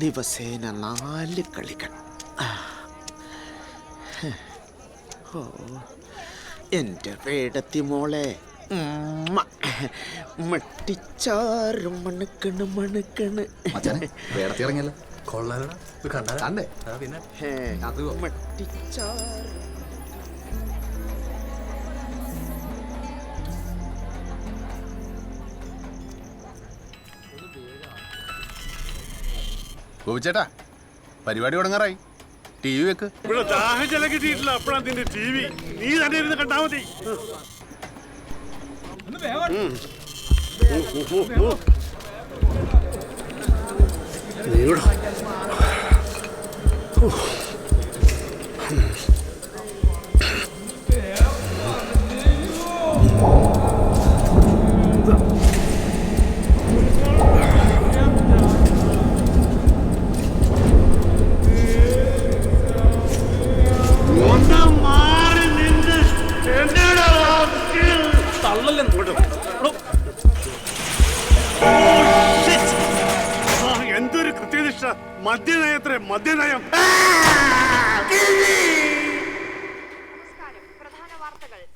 ദിവസേന നാല് കളികൾ. ഓ എന്റെ വേടത്തി മോളെ. മട്ടിച്ചാറും മണുക്കണ് മണുക്കണ്. മച്ചാനെ വേടത്തി ഇറങ്ങിയല്ലോ. കൊള്ളാലടാ കണ്ടാ? കണ്ടേ? പിന്നെ? മട്ടിച്ചാറ് ഗോപിച്ചേട്ടാ പരിപാടി തുടങ്ങാറായി. ടി വി വെക്ക്. ഇവിടെ ദാഹജലം കിട്ടിയിട്ടില്ല അപ്പഴാ നിന്റെ ടി വി. നീ തന്നെ ഇരുന്ന് കണ്ടാ മതി. ഉം.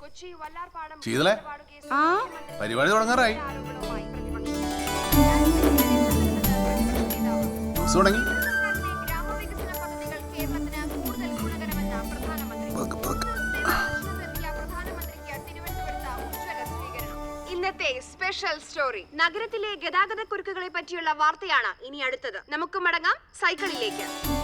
പ്രധാനമന്ത്രിക്ക് പരിപാടി തുടങ്ങാറായി. സ്വീകരണം. ഇന്നത്തെ സ്പെഷ്യൽ സ്റ്റോറി നഗരത്തിലെ ഗതാഗത കുരുക്കുകളെ പറ്റിയുള്ള വാർത്തയാണ് ഇനി അടുത്തത്. നമുക്ക് മടങ്ങാം സൈക്കിളിലേക്ക്.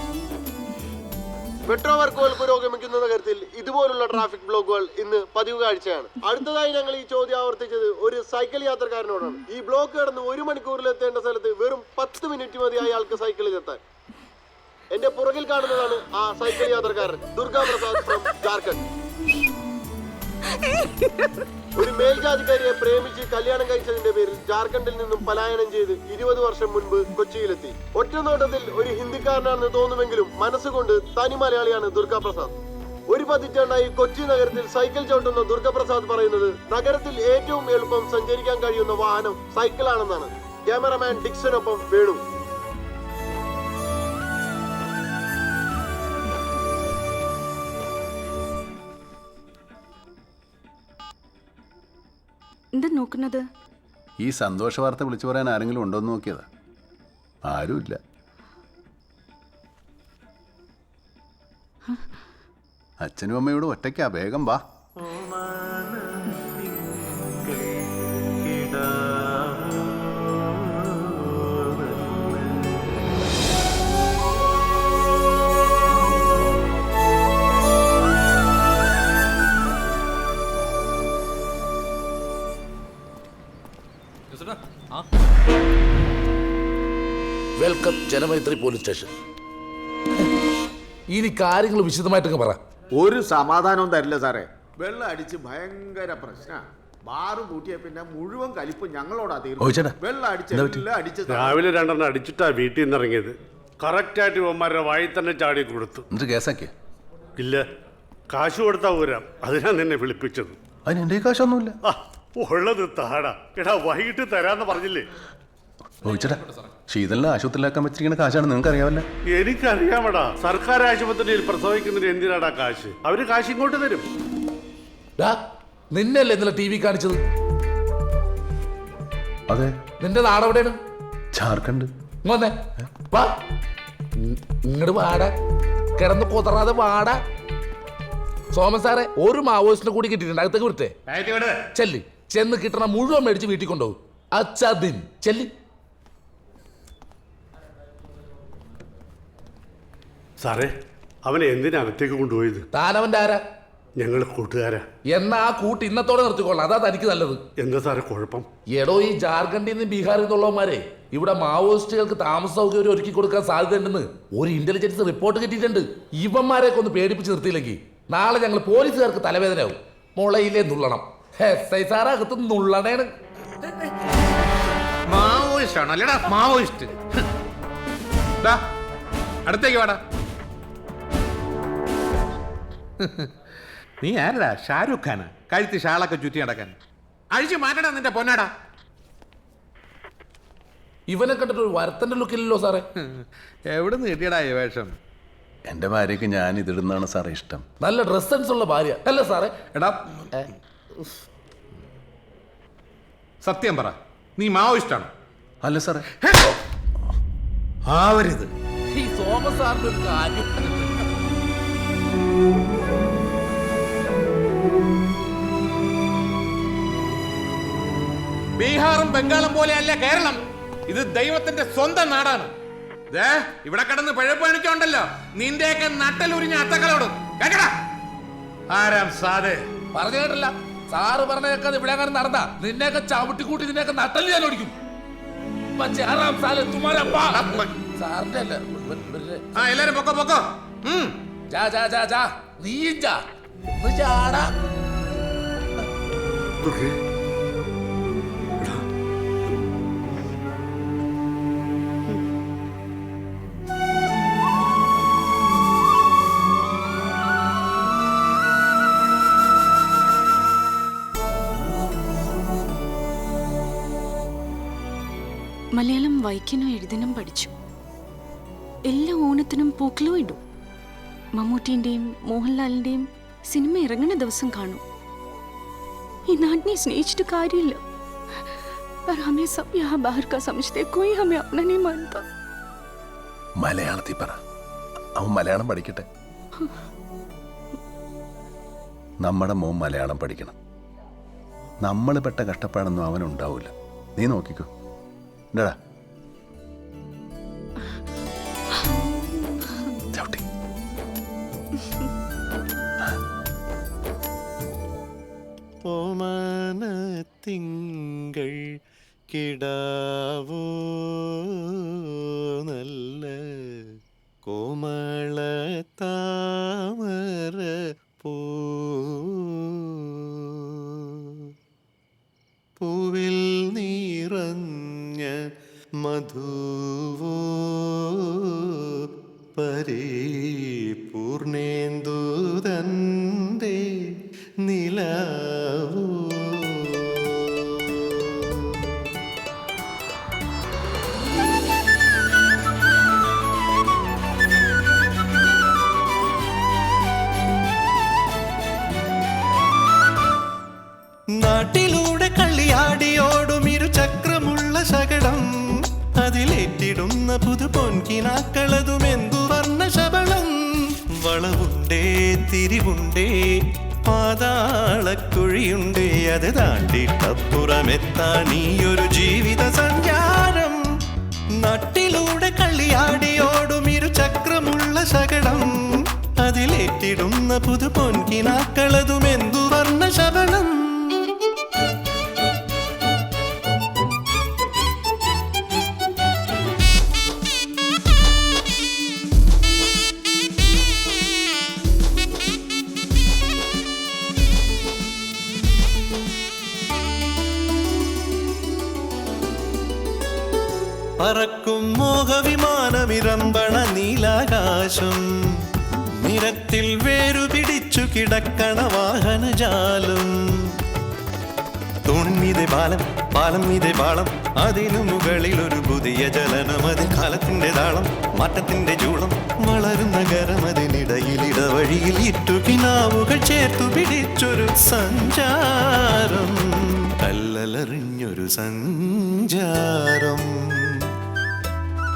മെട്രോ വർക്കുകൾ പുരോഗമിക്കുന്ന നഗരത്തിൽ ഇതുപോലുള്ള ട്രാഫിക് ബ്ലോക്കുകൾ ഇന്ന് പതിവ് കാഴ്ചയാണ്. അടുത്തതായി ഞങ്ങൾ ഈ ചോദ്യം ആവർത്തിച്ചത് ഒരു സൈക്കിൾ യാത്രക്കാരനോടാണ്. ഈ ബ്ലോക്ക് കടന്ന് ഒരു മണിക്കൂറിൽ എത്തേണ്ട സ്ഥലത്ത് വെറും പത്ത് മിനിറ്റ് മതി അയാൾക്ക് സൈക്കിളിൽ എത്താൻ. എന്റെ പുറകിൽ കാണുന്നതാണ് ആ സൈക്കിൾ യാത്രക്കാരൻ ദുർഗാ പ്രസാദ് ഫ്രം ജാർഖണ്ഡ്. ഒരു മേൽജാതിക്കാരിയെ പ്രേമിച്ച് കല്യാണം കഴിച്ചതിന്റെ പേരിൽ ജാർഖണ്ഡിൽ നിന്നും പലായനം ചെയ്ത് ഇരുപത് വർഷം മുൻപ് കൊച്ചിയിലെത്തി. ഒറ്റ നോട്ടത്തിൽ ഒരു ഹിന്ദിക്കാരനാണെന്ന് തോന്നുമെങ്കിലും മനസ്സുകൊണ്ട് തനി മലയാളിയാണ് ദുർഗാ പ്രസാദ് ഒരു പതിറ്റാണ്ടായി കൊച്ചി നഗരത്തിൽ സൈക്കിൾ ചവിട്ടുന്ന ദുർഗപ്രസാദ് പറയുന്നത് നഗരത്തിൽ ഏറ്റവും എളുപ്പം സഞ്ചരിക്കാൻ കഴിയുന്ന വാഹനം സൈക്കിളാണെന്നാണ്. ക്യാമറമാൻ ഡിക്സനൊപ്പം വേണു. നോക്കുന്നത്? ഈ സന്തോഷ വാർത്ത വിളിച്ചു പറയാൻ ആരെങ്കിലും ഉണ്ടോ എന്ന് നോക്കിയതാ. ആരുമില്ല. അച്ഛനും അമ്മയോട് ഒറ്റയ്ക്കാ. വേഗം വാ. Janamaithri police station. ഇനി കാര്യങ്ങൾ വിശദമായിട്ടൊക്കെ പറ. ഒരു സമാധാനവും തരില്ല സാറേ. വെള്ളം അടിച്ച് ഭയങ്കര പ്രശ്നമാണ് ബാറ് കൂട്ടിയ പിന്നെ മുഴുവൻ കലിപ്പ് ഞങ്ങളോടാ ഓ, ചേട്ടാ. തീർന്നു വെള്ളം അടിച്ച് എന്താ പറ്റി? എല്ലാം അടിച്ച് സാറേ. രാവിലെ രണ്ടെണ്ണം അടിച്ചിട്ടാ വീട്ടിൽ നിന്ന് ഇറങ്ങിയത്. കറക്റ്റായിട്ട് ഇവന്മാരുടെ വായി തന്നെ ചാടി കൊടുത്തു. എന്നിട്ട് കേസാക്കിയ? ഇല്ല. കാശ് കൊടുത്താ ഊരാം അതിനാ നിന്നെ വിളിപ്പിച്ചത്. അതിന് എന്റെ കാശൊന്നുമില്ല. ആ ഉള്ളത് താടാ. എടാ വൈകിട്ട് തരാന്ന് പറഞ്ഞില്ലേ? ചോദിച്ചടാ ശീതലിനെ ആശുപത്രിയിലാക്കാൻ വെച്ചിരിക്കുന്ന കാശാണ് നിങ്ങൾക്ക് അറിയാമല്ലോ എനിക്കറിയാമടാ. സർക്കാർ ആശുപത്രിയിൽ പ്രസവിക്കുന്നതിന് എന്തിനാടാ കാശ്? അവർ കാശ് ഇങ്ങോട്ട് തരും. ഡാ നിന്നല്ലേ ഇന്നലെ ടി വി കാണിച്ചത്? അതെ. നിന്റെ നാടെവിടെയാണ് ജാർഖണ്ഡ്. ഇങ്ങ് വന്നേ. വാ. ഇങ്ങോട്ട് വാടാ. കിടന്ന് കുതറാതെ വാടാ. സോമൻ സാറെ ഒരു മാവോയിസ്റ്റിനെ കൂടി കിട്ടിയിട്ടുണ്ട്. അകത്തേക്ക് വിട്ടേ ചെല്ല്. ചെന്ന് കിട്ടണ മുഴുവൻ മേടിച്ച് വീട്ടിൽ കൊണ്ടുപോകും. അച്ഛൻ ചെല്ല്. സാറേ അവനെ എന്തിനാ അകത്തേക്ക് കൊണ്ടുപോയത്? താനവന്റെ ആരാ? ഞങ്ങൾ കൂട്ടുകാരാ. എന്നാ ആ കൂട്ട് ഇന്നത്തോടെ നിർത്തിക്കൊള്ളാം അതാ തനിക്ക് നല്ലത്. എന്താ സാറേ കുഴപ്പം? എടോ ഈ ജാർഖണ്ഡിൽ നിന്ന് ബീഹാറിൽ നിന്നുള്ളവന്മാരെ ഇവിടെ മാവോയിസ്റ്റുകൾക്ക് താമസ സൗകര്യം ഒരുക്കി കൊടുക്കാൻ സാധ്യതയുണ്ടെന്ന് ഒരു ഇന്റലിജൻസ് റിപ്പോർട്ട് കിട്ടിയിട്ടുണ്ട്. ഇവന്മാരെയൊക്കെ ഒന്ന് പേടിപ്പിച്ച് നിർത്തിയില്ലെങ്കിൽ നാളെ ഞങ്ങൾ പോലീസുകാർക്ക് തലവേദനയാവും. മുളയിലെ നുള്ളണം. എസ് ഐ സാർ അകത്ത് നുള്ളണേണ്. മാവോയിസ്റ്റ് ആണോ അല്ലേടാ മാവോയിസ്റ്റ്. അടുത്തേക്ക് വാടാ. നീ ആരടാ? ഷാരൂഖ് ഖാനാ. കഴുത്തി ഷാളൊക്കെ ചുറ്റി നടക്കാൻ. അഴിച്ചു മാറ്റടാ നിന്റെ പൊന്നാടാ. ഇവനെ കണ്ടിട്ട് ഒരു വരത്തന്റെ ലുക്കില്ലല്ലോ സാറേ. എവിടെ നിന്ന് കിട്ടിയടാ ഈ വേഷം? എന്റെ ഭാര്യക്ക് ഞാൻ ഇതിടുന്നതാണ് സാറേ ഇഷ്ടം. നല്ല ഡ്രസ് സെൻസ് ഉള്ള ഭാര്യ. അല്ല സാറേ. എടാ സത്യം പറ. നീ മാവ് ഇഷ്ടമാണ് അല്ല സാറേ. ആവരുത്. ഈ സോമസാറിന്റെ സാറിന്റെ ഒരു കാര്യം. ബീഹാറും ബംഗാളും പോലെയല്ല കേരളം. ഇത് ദൈവത്തിന്റെ സ്വന്തം നാടാണ്. ദേ ഇവിടെ കിടന്ന് പിഴപ്പ് കാണിച്ചോണ്ടല്ലോ. നിന്റെയൊക്കെ നട്ടലുരിഞ്ഞ അത്തക്കളോട്. കേക്കടാ. ആരാം സാധേ? പറഞ്ഞു കേട്ടില്ല. സാറ് പറഞ്ഞേക്കാൾ ഇവിടെ അങ്ങനെ നടന്ന? നിന്നെയൊക്കെ ചവിട്ടിക്കൂട്ടി നിന്നെയൊക്കെ നട്ടൽ ഞാൻ ഓടിക്കും. പക്ഷേ ആറാം സാൽ തുമാരപ്പാ സാറിന്റെ അല്ല ആ എല്ലാരും പൊക്കോ പൊക്കോ. ഉം. ജാ ജാ ജാ ജാ. നീയും ജാ. ഒന്ന് മലയാളം വായിക്കാനും എഴുതാനും പഠിച്ചു എല്ലാ ഓണത്തിനും പൂക്കളും ഇടും മമ്മൂട്ടിൻ്റെയും മോഹൻലാലിൻ്റെയും സിനിമ ഇറങ്ങുന്ന ദിവസം കാണും ഈ നാടിനെ സ്നേഹിച്ചിട്ട് കാര്യമില്ല पर हमें सब यहाँ बाहर का समझते कोई हमें अपना नहीं मानता മലയാളത്തിൽ പറ അവൻ മലയാളം പഠിക്കട്ടെ നമ്മുടെ മോൻ മലയാളം പഠിക്കണം നമ്മൾ പെട്ട കഷ്ടപ്പാടൊന്നും അവനുണ്ടാവില്ല നീ നോക്കിക്കോ എന്താടാ ചവിട്ടി. തിങ്കൾ കിടാവോ നല്ല കോമള താമര मधु परे पूर्णे പുതു പൊൻകിനാക്കളതും എന്തു വർണ ശബളം വളവുണ്ടേ തിരിവുണ്ടേ പാതാളക്കുഴിയുണ്ടേ അത് താണ്ടിട്ടപ്പുറമെത്താൻ ഈ ഒരു ജീവിത സഞ്ചാരം നാട്ടിലൂടെ ഇരു ചക്രമുള്ള ശകടം. അതിലേറ്റിടുന്ന പുതു പൊൻകിനാക്കളതും പറക്കും മോഹവിമാനമിരമ്പണ നീലാകാശം. നിരത്തിൽ വേരു പിടിച്ചു കിടക്കണ വാഹനജാലം. തൂണിമീതെ ബാലം പാലം മീതെ പാളം. അതിനു മുകളിൽ ഒരു പുതിയ ജലനം അതിൽ കാലത്തിന്റെ താളം. മാറ്റത്തിന്റെ ചൂളം വളരുന്ന ഗരം അതിനിടയിൽ ഇടവഴിയിൽ ഇട്ടുകിനാവുകൾ ചേർത്തു പിടിച്ചൊരു സഞ്ചാരം. കല്ലലറിഞ്ഞൊരു സഞ്ചാരം.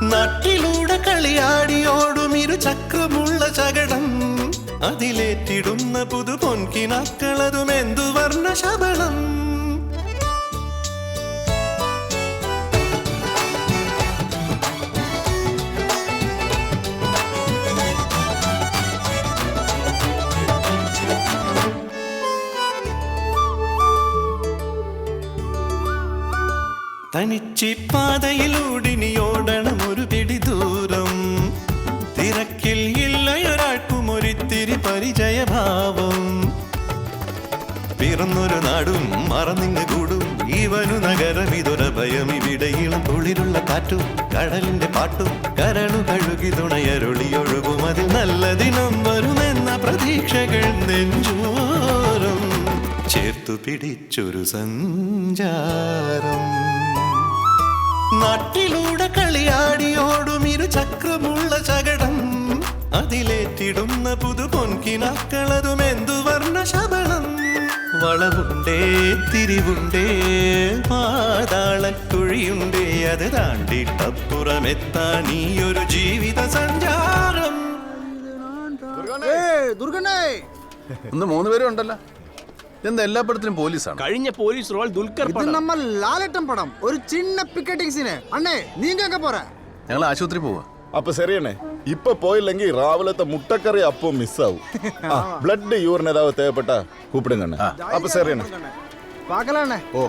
നാട്ടിലൂടെ കളിയാടിയോടും ഇരു ചക്രമുള്ള ചകടം. അതിലേറ്റിടുന്ന പുതു പൊൻകിനാക്കളതും എന്തു വർണ ശബളം? തനിച്ചിപ്പാതയിലൂടിനിയോടണം പിറന്നൊരു നാടും മറന്നിങ്ങ് കൂടും. ഇവനു നഗരം ഇതൊരു ഭയം. ഇവിടെ ഇളം കുളിരുള്ള കാറ്റും കടലിന്റെ പാട്ടും കരളു കഴുകി തുണയരുളിയൊഴുകും. അതിൽ നല്ല ദിനം വരുമെന്ന പ്രതീക്ഷകൾ നെഞ്ചോരം. ചേർത്തു പിടിച്ചൊരു സഞ്ചാരം. നാട്ടിലൂടെ കളിയാടിയോടും ഇരു ചക്രമുള്ള ചകടം. അതിലേറ്റിടുന്ന പുതു പൊൻകിനാക്കളതും എന്തു വർണ ശബളം വളവുണ്ടേ തിരിവുണ്ടേ പാതാളക്കുഴിയുണ്ടേ അത് താണ്ടിട്ടപ്പുറമെത്താൻ ഈ ഒരു ജീവിത സഞ്ചാരം. ദുർഗണ്ണേ. ഒന്ന് മൂന്ന് പേരും ഉണ്ടല്ലോ. എന്താ എല്ലാ പടത്തിലും പോലീസാണ്? കഴിഞ്ഞ പോലീസ് റോൾ ദുൽഖർ ഇത് നമ്മൾ ലാലട്ടം പടം. ഒരു ചിന്ന പിക്കറ്റിംഗ് സീന് അണ്ണേ നീങ്കൊക്കെ പോരാ? ഞങ്ങൾ ആശുപത്രി പോവാ. അപ്പൊ ശരിയണേ ഇപ്പൊ പോയില്ലെങ്കിൽ രാവിലത്തെ മുട്ടക്കറി അപ്പം മിസ്സാവും. ബ്ലഡ് യൂറിന് ഏതാവും തേവപ്പെട്ട കൂപ്പിടും കണ്ണേ അപ്പൊ ശരിയണേ. ഓ.